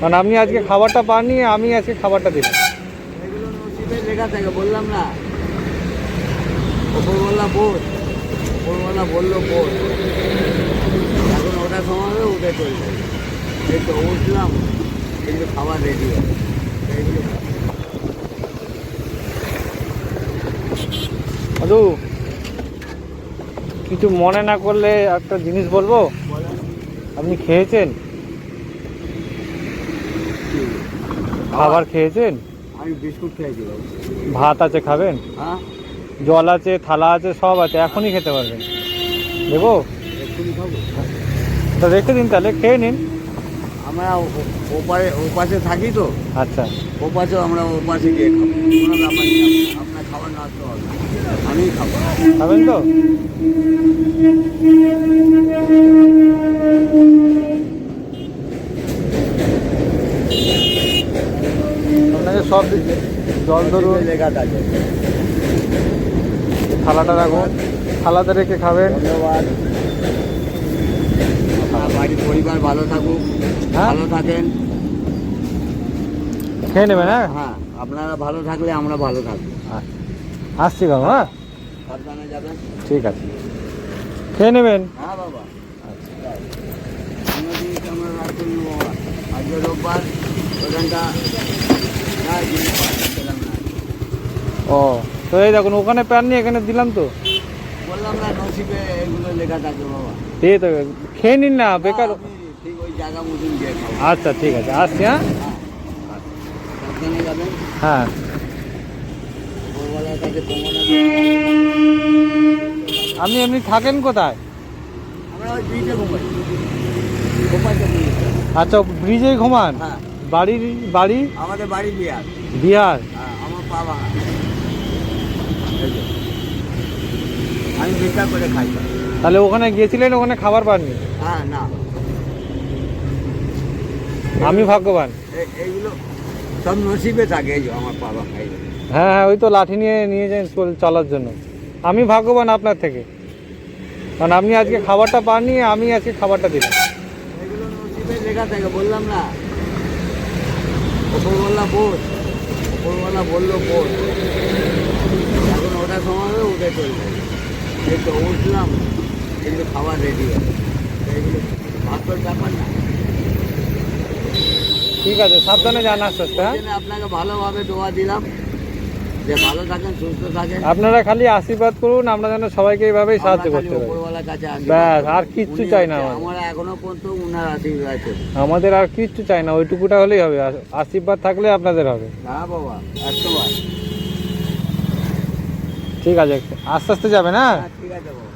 কারণ আপনি আজকে খাবারটা পাননি আমি আজকে খাবারটা নসিবে লেখা থাকে বললাম না। ওপরওয়ালা বোধ ওপরওয়ালা বলল বোধ এখন ওটা সময় হবে উঠে চলে যাবে এই তো উঠলাম কিন্তু খাবার রেডি কিছু মনে না করলে একটা জিনিস বলব? আপনি খেয়েছেন? খাবার খেয়েছেন? আমি বিস্কুট খেয়েছি। ভাত আছে খাবেন? হ্যাঁ। জল আছে থালা আছে সব আছে এখনই খেতে পারবেন। দেবো? তো রেখে দিন তাহলে খেয়ে নিন। আমরা ওপারে ওপাশে থাকি তো। আচ্ছা। ওপাশেও আমরা ওপাশে গিয়ে খাব। কোনো ব্যাপার নেই আপনার খাবার নষ্ট হবে। না। আমি খাব। খাবেন তো? আপনাকে সব জল ধরুন। থালাটা রাখুন। থালাতে রেখে খাবেন। ধন্যবাদ। বাড়ির পরিবার ভালো থাকুক হ্যাঁ। ভালো থাকেন। খেয়ে নেবেন হ্যাঁ? হ্যাঁ আপনারা ভালো থাকলে আমরা ভালো থাকব। আচ্ছা। আসছি বাবা হ্যাঁ? সাবধানে যাবেন। ঠিক আছে। খেয়ে নেবেন। হ্যাঁ বাবা। আমরা আজকে রোববার ওখানটা ও তো এই দেখুন ওখানে প্যান নিয়ে এখানে দিলাম তো। বললাম না নসিবে এগুলো লেখা থাকে বাবা। এই তো খেয়ে নিন না বেকার ঠিক ওই জায়গা মতন গিয়ে আচ্ছা ঠিক আছে আসছি হ্যাঁ? হ্যাঁ। আপনি এমনি থাকেন কোথায়? ব্রিজে আচ্ছা ব্রিজেই ঘুমান? হ্যাঁ। বাড়ির বাড়ি? আমাদের বাড়ি বিহার। বিহার? হ্যাঁ আমার যে। আমি ভিক্ষা করে খাই। তাহলে ওখানে গিয়েছিলেন ওখানে খাবার পাননি? হ্যাঁ না। আমি ভাগ্যবান। এইগুলো সব নসিবে থাকে আমার এই যে। হ্যাঁ হ্যাঁ ওই তো লাঠি নিয়ে নিয়ে যান চল- চলার জন্য। আমি ভাগ্যবান আপনার থেকে। কারণ আপনি আজকে খাবারটা পাননি আমি আজকে খাবারটা দিলাম। এগুলো নসিবে লেখা থাকে বললাম না। ওপরওয়ালা বোধ ওপরওয়ালা বলল বোধ এখন ওটা সময় হবে উঠে চলে যাবে এই তো উঠলাম কিন্তু খাবার রেডি হবে এইগুলো ভাগ্যর ব্যাপার না। ঠিক আছে সাবধানে যান আস্তে আস্তে হ্যাঁ? ওই জন্য আপনাকে ভালোভাবে দোয়া দিলাম। যে ভালো থাকেন সুস্থ থাকেন। আপনারা খালি আশীর্বাদ করুন আমরা যেন সবাইকে এইভাবেই সাহায্য করতে পারি। উপরওয়ালার কাছে ব্যাস, আর কিচ্ছু চাই না আমার আমাদের। এখনও পর্যন্ত উনার আশীর্বাদ আছে আমাদের আর কিচ্ছু চাই না ওইটুকুটা হলেই হবে। আশীর্বাদ থাকলে আপনাদের হবে। না বাবা ঠিক আছে আস্তে আস্তে যাবে হ্যাঁ? হ্যাঁ ঠিক আছে বাবা।